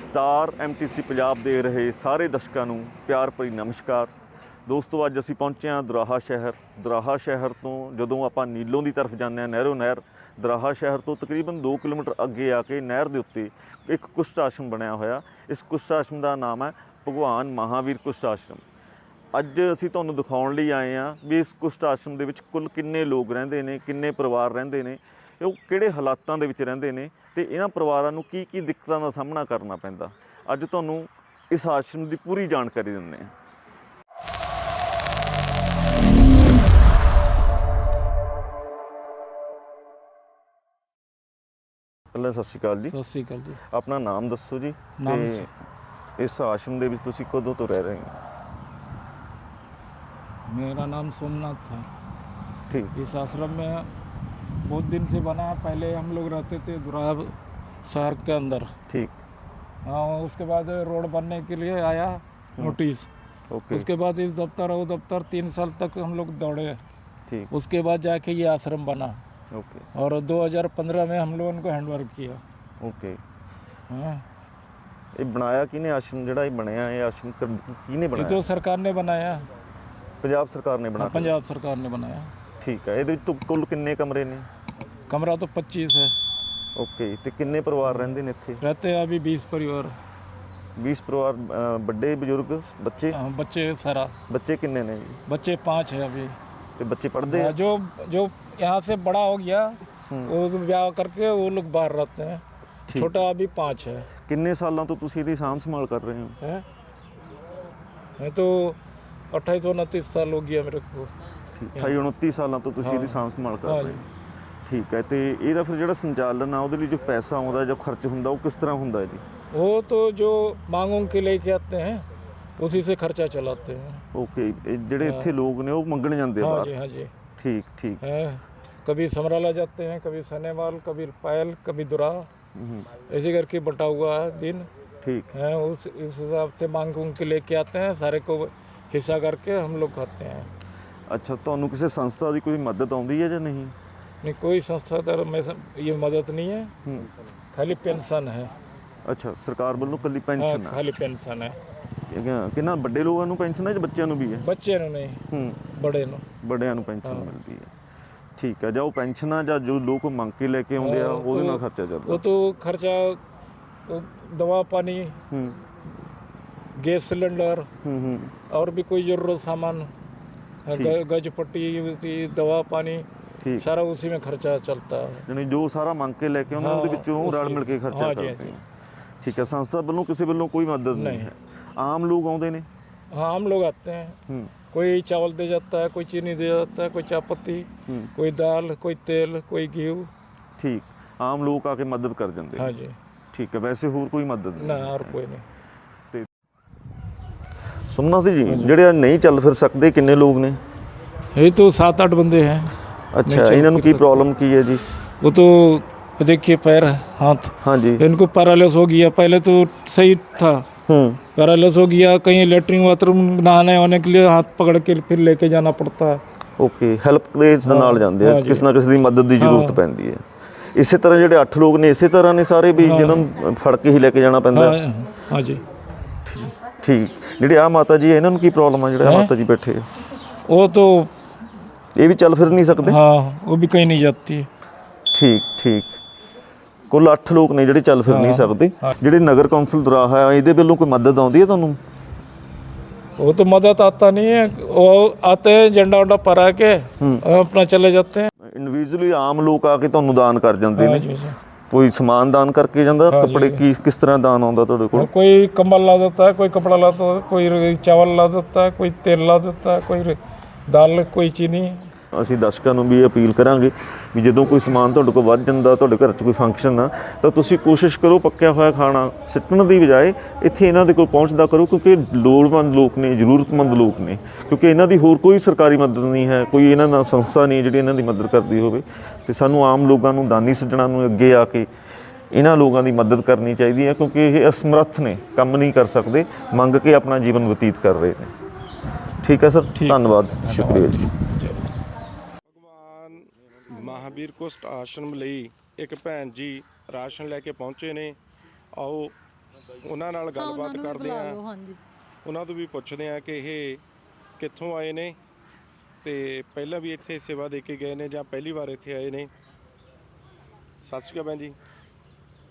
Star ਐਮਟੀਸੀ Punjab ਦੇ ਰਹੇ ਸਾਰੇ ਦਰਸ਼ਕਾਂ ਨੂੰ ਪਿਆਰ ਭਰੀ ਨਮਸਕਾਰ। ਦੋਸਤੋ, ਅੱਜ ਅਸੀਂ ਪਹੁੰਚੇ ਹਾਂ ਦਰਾਹਾ ਸ਼ਹਿਰ। ਦਰਾਹਾ ਸ਼ਹਿਰ ਤੋਂ ਜਦੋਂ ਆਪਾਂ ਨੀਲੋਂ ਦੀ ਤਰਫ ਜਾਂਦੇ ਹਾਂ, ਨਹਿਰੋ ਨਹਿਰ, ਦਰਾਹਾ ਸ਼ਹਿਰ ਤੋਂ ਤਕਰੀਬਨ 2 ਕਿਲੋਮੀਟਰ ਅੱਗੇ ਆ ਕੇ ਨਹਿਰ ਦੇ ਉੱਤੇ ਇੱਕ ਕੁਸ਼ਟ ਆਸ਼ਰਮ ਬਣਿਆ ਹੋਇਆ। ਇਸ ਕੁਸ਼ਟ ਆਸ਼ਰਮ ਦਾ ਨਾਮ ਹੈ ਭਗਵਾਨ ਮਹਾਵੀਰ ਕੁਸ਼ਟ ਆਸ਼ਰਮ। ਅੱਜ ਅਸੀਂ ਤੁਹਾਨੂੰ ਦਿਖਾਉਣ ਲਈ ਆਏ ਹਾਂ ਵੀ ਇਸ ਕੁਸ਼ਟ ਆਸ਼ਰਮ ਦੇ ਵਿੱਚ ਕੁੱਲ ਕਿੰਨੇ ਲੋਕ ਰਹਿੰਦੇ ਨੇ, ਕਿੰਨੇ ਪਰਿਵਾਰ ਰਹਿੰਦੇ ਨੇ ਉਹ ਕਿਹੜੇ ਹਾਲਾਤਾਂ ਦੇ ਵਿੱਚ ਰਹਿੰਦੇ ਨੇ ਤੇ ਇਹਨਾਂ ਪਰਿਵਾਰਾਂ ਨੂੰ ਕੀ ਕੀ ਦਿੱਕਤਾਂ ਦਾ ਸਾਹਮਣਾ ਕਰਨਾ ਪੈਂਦਾ ਅੱਜ ਤੁਹਾਨੂੰ ਇਸ ਆਸ਼ਰਮ ਦੀ ਪੂਰੀ ਜਾਣਕਾਰੀ ਦਿੰਦੇ ਹਾਂ ਪਹਿਲਾਂ ਸਤਿ ਸ਼੍ਰੀ ਅਕਾਲ ਜੀ ਸਤਿ ਸ੍ਰੀ ਅਕਾਲ ਜੀ ਆਪਣਾ ਨਾਮ ਦੱਸੋ ਜੀ ਨਾਮ ਤੇ ਇਸ ਆਸ਼ਰਮ ਦੇ ਵਿੱਚ ਤੁਸੀਂ ਕਦੋਂ ਤੋਂ ਰਹਿ ਰਹੇ ਹੋ मेरा नाम सोमनाथ है ਠੀਕ इस आश्रम में बहुत दिन से बना है पहले हम लोग रहते थे दुराब शहर के अंदर ਠੀਕ हाँ उसके बाद रोड बनने के लिए आया नोटिस ਓਕੇ उसके बाद इस दफ्तर वो दफ्तर तीन साल तक हम लोग दौड़े ਠੀਕ उसके बाद जाके ये आश्रम बना ਓਕੇ और 2015 में हम लोगों को हैंडवर्क किया ਓਕੇ हाँ ਇਹ ਬਣਾਇਆ ਕਿਹਨੇ ਆਸ਼ਰਮ ਜਿਹੜਾ ਇਹ ਬਣਿਆ ਇਹ ਆਸ਼ਰਮ ਕਰ- ਕਿਹਨੇ ये ਬਣਾਇਆ तो सरकार ने बनाया ਪੰਜਾਬ ਸਰਕਾਰ ਨੇ हाँ, ਬਣਾਇਆ पंजाब सरकार ने बनाया ਠੀਕ ਹੈ ਇਹਦੇ ਵਿੱਚ ਟੁ- ਕੁੱਲ ਕਿੰਨੇ ਕਮਰੇ ਨੇ कमरा तो 25 है ਓਕੇ ਤੇ ਕਿੰਨੇ ਪਰਿਵਾਰ ਰਹਿੰਦੇ ਨੇ ਇੱਥੇ रहते हैं अभी 20 परिवार 20 ਪਰਿਵਾਰ ਅ, ਵੱਡੇ ਬਜ਼ੁਰਗ ਬੱਚੇ हाँ, बच्चे सारा ਬੱਚੇ ਕਿੰਨੇ ਨੇ ਜੀ बच्चे पाँच है अभी ਤੇ ਬੱਚੇ ਪੜ੍ਹਦੇ ਆ हाँ, जो जो यहाँ से बड़ा हो गया हम्म। वो तो ब्याह करके वो लोग बाहर रहते हैं ठीक। छोटा अभी पाँच है ਕਿੰਨੇ ਸਾਲਾਂ ਤੋਂ ਤੁਸੀਂ ਇਹਦੀ ਸਾਂਭ ਸੰਭਾਲ ਕਰ ਰਹੇ ਹੋ हैं? मैं तो अट्ठाईस उनतीस साल हो गया मेरे को ਠੀਕ 28 29 ਸਾਲਾਂ ਤੋਂ ਤੁਸੀਂ ਇਹਦੀ ਸਾਂਭ ਸੰਭਾਲ ਕਰ ਹਾਂ ਰਹੇ ਹੋ ਠੀਕ ਹੈ ਤੇ ਇਹਦਾ ਫਿਰ ਜਿਹੜਾ ਸੰਚਾਲਨ ਆ ਉਹਦੇ ਲਈ ਜੋ ਪੈਸਾ ਆਉਂਦਾ ਜਾਂ ਖਰਚ ਹੁੰਦਾ ਉਹ ਕਿਸ ਤਰ੍ਹਾਂ ਹੁੰਦਾ ਹੈ ਜੀ वो तो जो मांग उंग के लेके आते हैं उसी से खर्चा चलाते हैं ਓਕੇ ਇਹ ਜਿਹੜੇ ਇੱਥੇ ਲੋਕ ਨੇ ਉਹ ਮੰਗਣ ਜਾਂਦੇ ਆ हाँ ਬਾਹਰ जी हाँ जी ਠੀਕ ਠੀਕ हैं कभी समराला जाते हैं कभी सनेवाल कभी पायल कभी दुरा हम्म, ऐसे करके बटा हुआ है दिन ਠੀਕ हैं उस उस हिसाब से मांग उंग के लेके आते हैं सारे को हिस्सा करके हम लोग खाते हैं ਅੱਛਾ ਤੁਹਾਨੂੰ ਕਿਸੇ ਸੰਸਥਾ ਦੀ ਕੋਈ ਮਦਦ ਆਉਂਦੀ ਹੈ ਜਾਂ ਨਹੀਂ नहीं कोई संस्था तरफ में से ये मदद नहीं है ਹੂੰ खाली पेंशन है ਅੱਛਾ ਸਰਕਾਰ ਵੱਲੋਂ ਕੱਲੀ हाँ, ਪੈਨਸ਼ਨ ਆ खाली पेंशन है ਇਹ ਕਿ- ਕਿੰਨਾ ਵੱਡੇ ਲੋਕਾਂ ਨੂੰ ਪੈਨਸ਼ਨ ਹੈ ਜਾਂ ਬੱਚਿਆਂ ਨੂੰ ਵੀ ਹੈ बच्चे ने नहीं ਹੂੰ बड़े नो ਵੱਡਿਆਂ ਨੂੰ ਪੈਨਸ਼ਨ ਮਿਲਦੀ ਹੈ ਠੀਕ ਹੈ ਜਾਂ ਉਹ ਪੈਨਸ਼ਨ ਆ ਜਾਂ ਜੋ ਲੋਕ ਮੰਗ ਕੇ ਲੈ ਕੇ ਆਉਂਦੇ ਆ ਹਾਂ, ਉਹਦੇ ਨਾਲ ਉਹ- ਖਰਚਾ ਚੱਲਦਾ वो तो खर्चा वो दवा पानी ਹੂੰ गैस सिलेंडर ਹੂੰ ਹੂੰ और भी कोई जरूरत सामान ग- गज पट्टी ये दवा पानी ਠੀਕ सारा उसी में खर्चा चलता है ਯਾਨੀ ਜੋ ਸਾਰਾ ਮੰਗ ਕੇ ਲੈ ਕੇ ਆਉਂਦੇ ਉਹਦੇ ਹਾਂ, ਵਿੱਚੋਂ ਉਹ ਰਲ ਉਸੇ- ਮਿਲ ਕੇ ਖਰਚਾ ਹਾਂ ਜੀ, ਕਰਦੇ ਹਾਂ ਆ ਠੀਕ ਹੈ ਸੰਸਥਾ ਵੱਲੋਂ ਕਿਸੇ ਵੱਲੋਂ ਕੋਈ ਮਦਦ ਨਹੀਂ ਨਹੀਂ। ਹੈ ਆਮ ਲੋਕ ਆਉਂਦੇ ਨੇ हाँ हम लोग आते हैं ਹੂੰ कोई चावल दे जाता है कोई चीनी दे जाता है कोई चायपत्ती ਹੂੰ कोई दाल कोई तेल कोई घी ਠੀਕ ਆਮ ਲੋਕ ਆ ਕੇ ਮਦਦ ਕਰ ਜਾਂਦੇ हाँ जी ਠੀਕ ਹੈ ਵੈਸੇ ਹੋਰ ਕੋਈ ਮਦਦ ना ਨਹੀਂ और कोई नहीं ਸੁਮਨਾਥ ਜੀ ਜਿਹੜੇ ਨਹੀਂ ਚੱਲ ਫਿਰ ਸਕਦੇ ਕਿੰਨੇ ਲੋਕ ਨੇ ये तो सात आठ बंदे हैं ਅੱਛਾ ਚੱਲ ਇਹਨਾਂ ਨੂੰ ਫਿਰ ਕੀ ਪ੍ਰੋਬਲਮ ਕੀ ਹੈ ਜੀ वो तो देखिए पैर हाथ ਹਾਂਜੀ इनको पैरालिस हो गया पहले तो सही था ਹੂੰ पैरालिस हो गया कहीं लेटरिन बाथरूम नहाने होने के लिए हाथ पकड़ के फिर लेके जाना पड़ता है ਓਕੇ ਹੈਲਪ ਦੇ ਇਸ ਦੇ ਨਾਲ ਜਾਂਦੇ ਆ ਹਾਂ ਜੀ। ਕਿਸ ਨਾ ਕਿਸੇ ਦੀ ਮਦਦ ਦੀ ਜ਼ਰੂਰਤ ਪੈਂਦੀ ਹੈ ਇਸੇ ਤਰ੍ਹਾਂ ਜਿਹੜੇ 8 ਲੋਕ ਨੇ ਇਸੇ ਤਰ੍ਹਾਂ ਨੇ ਸਾਰੇ ਵੀ ਜਿਹਨਾਂ ਨੂੰ ਫੜ ਕੇ ਹੀ ਲੈ ਕੇ ਜਾਣਾ ਪੈਂਦਾ ਹੈ? हाँ हाँ जी ਠੀਕ ਜਿਹੜੇ ਆ ਮਾਤਾ ਜੀ ਇਹਨਾਂ ਨੂੰ ਕੀ ਪ੍ਰੋਬਲਮ ਆ ਜਿਹੜੇ ਆਹ ਮਾਤਾ ਜੀ ਬੈਠੇ ਆ? वो तो ਇਹ ਵੀ ਚੱਲ ਫਿਰ ਨਹੀਂ ਸਕਦੇ हाँ वो भी कहीं नहीं जाती है ਠੀਕ ਠੀਕ ਕੁੱਲ 8 ਲੋਕ ਨੇ ਜਿਹੜੇ ਚੱਲ ਫਿਰ ਨਹੀਂ ਸਕਦੇ ਹਾਂ। ਜਿਹੜੇ ਨਗਰ ਕੌਂਸਲ ਦਰਾਹਾ ਹੈ ਇਹਦੇ ਵੱਲੋਂ ਕੋਈ ਮਦਦ ਆਉਂਦੀ ਹੈ ਤੁਹਾਨੂੰ वो तो मदद आता नहीं है वो आते हैं झंडा वंडा परा के अपना चले जाते हैं ਇੰਡੀਵਿਜੂਅਲੀ ਆਮ ਲੋਕ ਆ ਕੇ ਤੁਹਾਨੂੰ ਦਾਨ ਕਰ ਜਾਂਦੇ हाँ ਨੇ जी, जी। ਕੋਈ ਸਮਾਨ ਦਾਨ ਕਰਕੇ ਜਾਂਦਾ ਹਾਂ ਜੀ। ਕੱਪੜੇ ਕੀ ਕਿਸ ਤਰ੍ਹਾਂ ਦਾਨ ਆਉਂਦਾ ਤੁਹਾਡੇ ਕੋਲ कोई कंबल ला देता है कोई कपड़ा ला देता है कोई चावल ला देता है कोई तेल ला देता है कोई ਦਲ ਕੋਈ ਚੀਜ਼ ਨਹੀਂ ਅਸੀਂ ਦਰਸ਼ਕਾਂ ਨੂੰ ਵੀ ਅਪੀਲ ਕਰਾਂਗੇ ਵੀ ਜਦੋਂ ਕੋਈ ਸਮਾਨ ਤੁਹਾਡੇ ਕੋਲ ਵੱਧ ਜਾਂਦਾ, ਤੁਹਾਡੇ ਘਰ 'ਚ ਕੋਈ ਫੰਕਸ਼ਨ ਆ, ਤਾਂ ਤੁਸੀਂ ਕੋਸ਼ਿਸ਼ ਕਰੋ ਪੱਕਿਆ ਹੋਇਆ ਖਾਣਾ ਸਿੱਟਣ ਦੀ ਬਜਾਏ ਇੱਥੇ ਇਹਨਾਂ ਦੇ ਕੋਲ ਪਹੁੰਚਦਾ ਕਰੋ, ਕਿਉਂਕਿ ਲੋੜਵੰਦ ਲੋਕ ਨੇ, ਜ਼ਰੂਰਤਮੰਦ ਲੋਕ ਨੇ, ਕਿਉਂਕਿ ਇਹਨਾਂ ਦੀ ਹੋਰ ਕੋਈ ਸਰਕਾਰੀ ਮਦਦ ਨਹੀਂ ਹੈ, ਕੋਈ ਇਹਨਾਂ ਦਾ ਸੰਸਥਾ ਨਹੀਂ ਜਿਹੜੀ ਇਹਨਾਂ ਦੀ ਮਦਦ ਕਰਦੀ ਹੋਵੇ। ਤੇ ਸਾਨੂੰ ਆਮ ਲੋਕਾਂ ਨੂੰ, ਦਾਨੀ ਸੱਜਣਾ ਨੂੰ ਅੱਗੇ ਆ ਕੇ ਇਹਨਾਂ ਲੋਕਾਂ ਦੀ ਮਦਦ ਕਰਨੀ ਚਾਹੀਦੀ ਹੈ, ਕਿਉਂਕਿ ਇਹ ਅਸਮਰੱਥ ਨੇ, ਕੰਮ ਨਹੀਂ ਕਰ ਸਕਦੇ, ਮੰਗ ਕੇ ਆਪਣਾ ਜੀਵਨ ਬਤੀਤ ਕਰ ਰਹੇ ਨੇ। ਠੀਕ ਹੈ ਸਰ ਧੰਨਵਾਦ ਸ਼ੁਕਰੀਆ ਜੀ। ਭਗਵਾਨ ਮਹਾਵੀਰ ਕੁਸ਼ਟ ਆਸ਼ਰਮ ਲਈ ਇੱਕ ਭੈਣ ਜੀ ਰਾਸ਼ਨ ਲੈ ਕੇ ਪਹੁੰਚੇ ਨੇ। ਆਓ ਉਹਨਾਂ ਨਾਲ ਗੱਲਬਾਤ ਕਰਦੇ ਆ ਹਾਂਜੀ। ਉਹਨਾਂ ਤੋਂ ਵੀ ਪੁੱਛਦੇ ਆ ਕਿ ਇਹ ਕਿੱਥੋਂ ਆਏ ਨੇ ਤੇ ਪਹਿਲਾਂ ਵੀ ਇੱਥੇ ਸੇਵਾ ਦੇ ਕੇ ਗਏ ਨੇ ਜਾਂ ਪਹਿਲੀ ਵਾਰ ਇੱਥੇ ਆਏ ਨੇ। ਸਤਿ ਸ਼੍ਰੀ ਅਕਾਲ ਭੈਣ ਜੀ।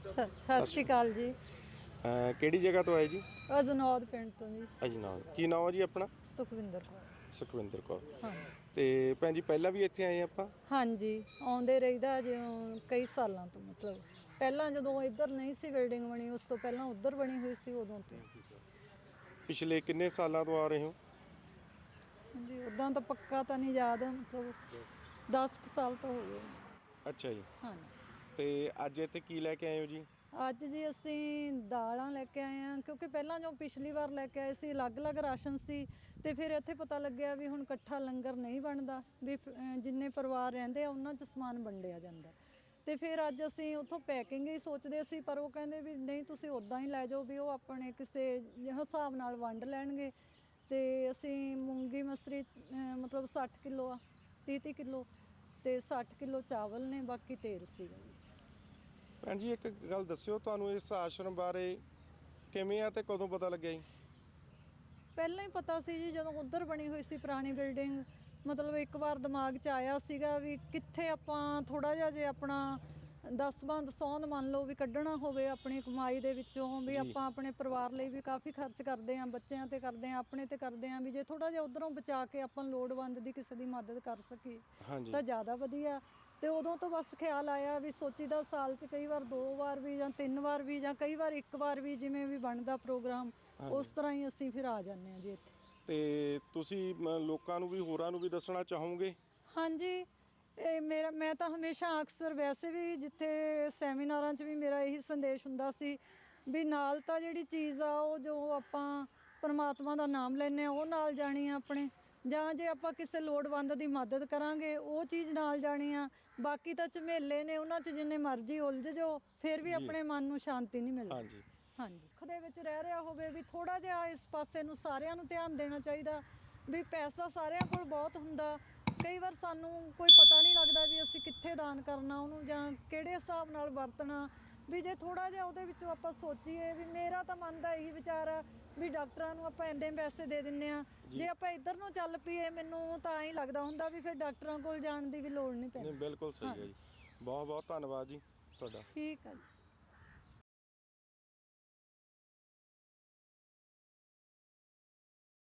ਸਤਿ ਸ਼੍ਰੀ ਅਕਾਲ ਜੀ। ਅਹ ਕਿਹੜੀ ਜਗ੍ਹਾ ਤੋਂ ਆਏ ਜੀ? ਅਜਨੌਦ ਪਿੰਡ ਤੋਂ ਜੀ। ਅਜਨਾਲ ਕੀ ਨਾਮ ਹੈ ਜੀ ਆਪਣਾ? ਸੁਖਵਿੰਦਰ ਕੌਰ। ਸੁਖਵਿੰਦਰ ਕੌਰ। ਹਾਂ। ਤੇ ਭੈਣ ਜੀ ਪਹਿਲਾਂ ਵੀ ਇੱਥੇ ਆਏ ਆਪਾਂ? ਹਾਂਜੀ ਆਉਂਦੇ ਰਹੀਦਾ ਜਿਉਂ ਕਈ ਸਾਲਾਂ ਤੋਂ ਮਤਲਬ ਪਹਿਲਾਂ ਜਦੋਂ ਇੱਧਰ ਨਹੀਂ ਸੀ ਬਿਲਡਿੰਗ ਬਣੀ ਉਸ ਤੋਂ ਪਹਿਲਾਂ ਉੱਧਰ ਬਣੀ ਹੋਈ ਸੀ ਉਦੋਂ ਤੋਂ। ਪਿਛਲੇ ਕਿੰਨੇ ਸਾਲਾਂ ਤੋਂ ਆ ਰਹੇ ਹੋ? ਹਾਂਜੀ ਉਦਾਂ ਤਾਂ ਪੱਕਾ ਤਾਂ ਨਹੀਂ ਯਾਦ ਮਤਲਬ 10 ਕੁ ਸਾਲ ਤਾਂ ਹੋ ਗਏ। ਅੱਛਾ ਜੀ। ਹਾਂਜੀ। ਤੇ ਅੱਜ ਇੱਥੇ ਕੀ ਲੈ ਕੇ ਆਏ ਹੋ ਜੀ? ਅੱਜ ਜੀ ਅਸੀਂ ਦਾਲਾਂ ਲੈ ਕੇ ਆਏ ਹਾਂ, ਕਿਉਂਕਿ ਪਹਿਲਾਂ ਜੋ ਪਿਛਲੀ ਵਾਰ ਲੈ ਕੇ ਆਏ ਸੀ, ਅਲੱਗ-ਅਲੱਗ ਰਾਸ਼ਨ ਸੀ ਤੇ ਫਿਰ ਇੱਥੇ ਪਤਾ ਲੱਗਿਆ ਵੀ ਹੁਣ ਇਕੱਠਾ ਲੰਗਰ ਨਹੀਂ ਬਣਦਾ, ਵੀ ਫ- ਜਿੰਨੇ ਪਰਿਵਾਰ ਰਹਿੰਦੇ ਆ, ਉਹਨਾਂ 'ਚ ਸਮਾਨ ਵੰਡਿਆ ਜਾਂਦਾ। ਤੇ ਫਿਰ ਅੱਜ ਅਸੀਂ ਉੱਥੋਂ ਪੈਕਿੰਗ ਹੀ ਸੋਚਦੇ ਸੀ, ਪਰ ਉਹ ਕਹਿੰਦੇ ਵੀ ਨਹੀਂ, ਤੁਸੀਂ ਉਦਾਂ ਹੀ ਲੈ ਜਾਓ ਵੀ ਉਹ ਆਪਣੇ ਕਿਸੇ ਹਿਸਾਬ ਨਾਲ ਵੰਡ ਲੈਣਗੇ। ਤੇ ਅਸੀਂ ਮੂੰਗੀ ਮਸਰੀ ਮਤਲਬ 60 ਕਿਲੋ ਆ 30 ਕਿਲੋ ਤੇ 60 ਕਿਲੋ ਚਾਵਲ ਨੇ, ਬਾਕੀ ਤੇਲ ਸੀਗਾ ਜੀ। ਭੈਣ ਜੀ ਇੱਕ ਗੱਲ ਦੱਸਿਓ ਤੁਹਾਨੂੰ ਇਸ ਆਸ਼ਰਮ ਬਾਰੇ ਕਿਵੇਂ ਆ ਤੇ ਕਦੋਂ ਪਤਾ ਲੱਗਿਆ ਜੀ? ਪਹਿਲਾਂ ਹੀ ਪਤਾ ਸੀ ਜੀ ਜਦੋਂ ਉੱਧਰ ਬਣੀ ਹੋਈ ਸੀ ਪੁਰਾਣੀ ਬਿਲਡਿੰਗ। ਮਤਲਬ ਇੱਕ ਵਾਰ ਦਿਮਾਗ 'ਚ ਆਇਆ ਸੀਗਾ ਵੀ ਕਿੱਥੇ ਆਪਾਂ ਥੋੜਾ ਜਿਹਾ ਜੇ ਆਪਣਾ 10 ਬੰਦ ਸੌਂਦ ਮੰਨ ਲਓ ਵੀ ਕੱਢਣਾ ਹੋਵੇ ਆਪਣੀ ਕਮਾਈ ਦੇ ਵਿੱਚੋਂ ਵੀ ਆਪਾਂ ਆਪਣੇ ਪਰਿਵਾਰ ਲਈ ਵੀ ਕਾਫੀ ਖਰਚ ਕਰਦੇ ਆਂ ਬੱਚਿਆਂ ਤੇ ਕਰਦੇ ਆਂ ਆਪਣੇ ਤੇ ਕਰਦੇ ਆਂ ਵੀ ਜੇ ਥੋੜਾ ਜਿਹਾ ਉਧਰੋਂ ਬਚਾ ਕੇ ਆਪਾਂ ਲੋੜਵੰਦ ਦੀ ਕਿਸੇ ਦੀ ਮਦਦ ਕਰ ਸਕੀਏ ਤਾਂ ਜ਼ਿਆਦਾ ਵਧੀਆ। ਤੇ ਉਦੋਂ ਤੋਂ ਬਸ ਖਿਆਲ ਆਇਆ ਵੀ ਸੋਚੀਦਾ ਸਾਲ 'ਚ ਕਈ ਵਾਰ ਦੋ ਵਾਰ ਵੀ ਜਾਂ ਤਿੰਨ ਵਾਰ ਵੀ ਜਾਂ ਕਈ ਵਾਰ ਇੱਕ ਵਾਰ ਵੀ ਜਿਵੇਂ ਵੀ ਬਣਦਾ ਪ੍ਰੋਗਰਾਮ ਉਸ ਤਰ੍ਹਾਂ ਹੀ ਅਸੀਂ ਫਿਰ ਆ ਜਾਂਦੇ ਹਾਂ ਜੀ ਇੱਥੇ। ਤੇ ਤੁਸੀਂ ਮ, ਲੋਕਾਂ ਨੂੰ ਵੀ ਹੋਰਾਂ ਨੂੰ ਵੀ ਦੱਸਣਾ ਚਾਹੋਗੇ? ਹਾਂਜੀ ਇਹ ਮੇਰਾ ਮੈਂ ਤਾਂ ਹਮੇਸ਼ਾ ਅਕਸਰ ਵੈਸੇ ਵੀ ਜਿੱਥੇ ਸੈਮੀਨਾਰਾਂ 'ਚ ਵੀ ਮੇਰਾ ਇਹੀ ਸੰਦੇਸ਼ ਹੁੰਦਾ ਸੀ ਵੀ ਨਾਲ ਤਾਂ ਜਿਹੜੀ ਚੀਜ਼ ਆ ਉਹ ਜੋ ਆਪਾਂ ਪਰਮਾਤਮਾ ਦਾ ਨਾਮ ਲੈਨੇ ਆ ਉਹ ਨਾਲ ਜਾਣੀ ਆ ਆਪਣੇ। ਜਾਂ ਜੇ ਆਪਾਂ ਕਿਸੇ ਲੋੜਵੰਦ ਦੀ ਮਦਦ ਕਰਾਂਗੇ ਉਹ ਚੀਜ਼ ਨਾਲ ਜਾਣੀ ਆ। ਬਾਕੀ ਤਾਂ ਝਮੇਲੇ ਨੇ ਉਹਨਾਂ 'ਚ ਜਿੰਨੇ ਮਰਜ਼ੀ ਉਲਝ ਜਾਓ ਫਿਰ ਵੀ ਆਪਣੇ ਮਨ ਨੂੰ ਸ਼ਾਂਤੀ ਨਹੀਂ ਮਿਲਦੀ। ਹਾਂਜੀ। ਹਾਂਜੀ। ਦੁੱਖ ਦੇ ਵਿੱਚ ਰਹਿ ਰਿਹਾ ਹੋਵੇ ਵੀ ਥੋੜਾ ਜਿਹਾ ਇਸ ਪਾਸੇ ਨੂੰ ਸਾਰਿਆਂ ਨੂੰ ਧਿਆਨ ਦੇਣਾ ਚਾਹੀਦਾ ਵੀ ਪੈਸਾ ਸਾਰਿਆਂ ਕੋਲ ਬਹੁਤ ਹੁੰਦਾ। ਕਈ ਵਾਰ ਸਾਨੂੰ ਕੋਈ ਪਤਾ ਨਹੀਂ ਲੱਗਦਾ ਵੀ ਅਸੀਂ ਕਿੱਥੇ ਦਾਨ ਕਰਨਾ ਉਹਨੂੰ ਜਾਂ ਕਿਹੜੇ ਹਿਸਾਬ ਨਾਲ ਵਰਤਣਾ। ਵੀ ਜੇ ਥੋੜਾ ਜਿਹਾ ਉਹਦੇ ਵਿੱਚੋਂ ਆਪਾਂ ਸੋਚੀਏ ਵੀ ਮੇਰਾ ਤਾਂ ਮਨ ਦਾ ਇਹੀ ਵਿਚਾਰ ਆ ਵੀ ਡਾਕਟਰਾਂ ਨੂੰ ਆਪਾਂ ਇੰਨੇ ਪੈਸੇ ਦੇ ਦਿੰਨੇ ਆ ਜੇ। ਆਪਾਂ ਇੱਧਰ ਨੂੰ ਚੱਲ ਪਈਏ ਮੈਨੂੰ ਤਾਂ ਐਂ ਲੱਗਦਾ ਹੁੰਦਾ ਵੀ ਫਿਰ ਡਾਕਟਰਾਂ ਕੋਲ ਜਾਣ ਦੀ ਵੀ ਲੋੜ ਨਹੀਂ ਨਹੀਂ ਪੈਂਦੀ ਬਿਲਕੁਲ ਸਹੀ ਹੈ ਜੀ। ਬਹੁਤ ਬਹੁਤ ਧੰਨਵਾਦ ਜੀ ਤੁਹਾਡਾ। ਠੀਕ ਆ ਜੀ।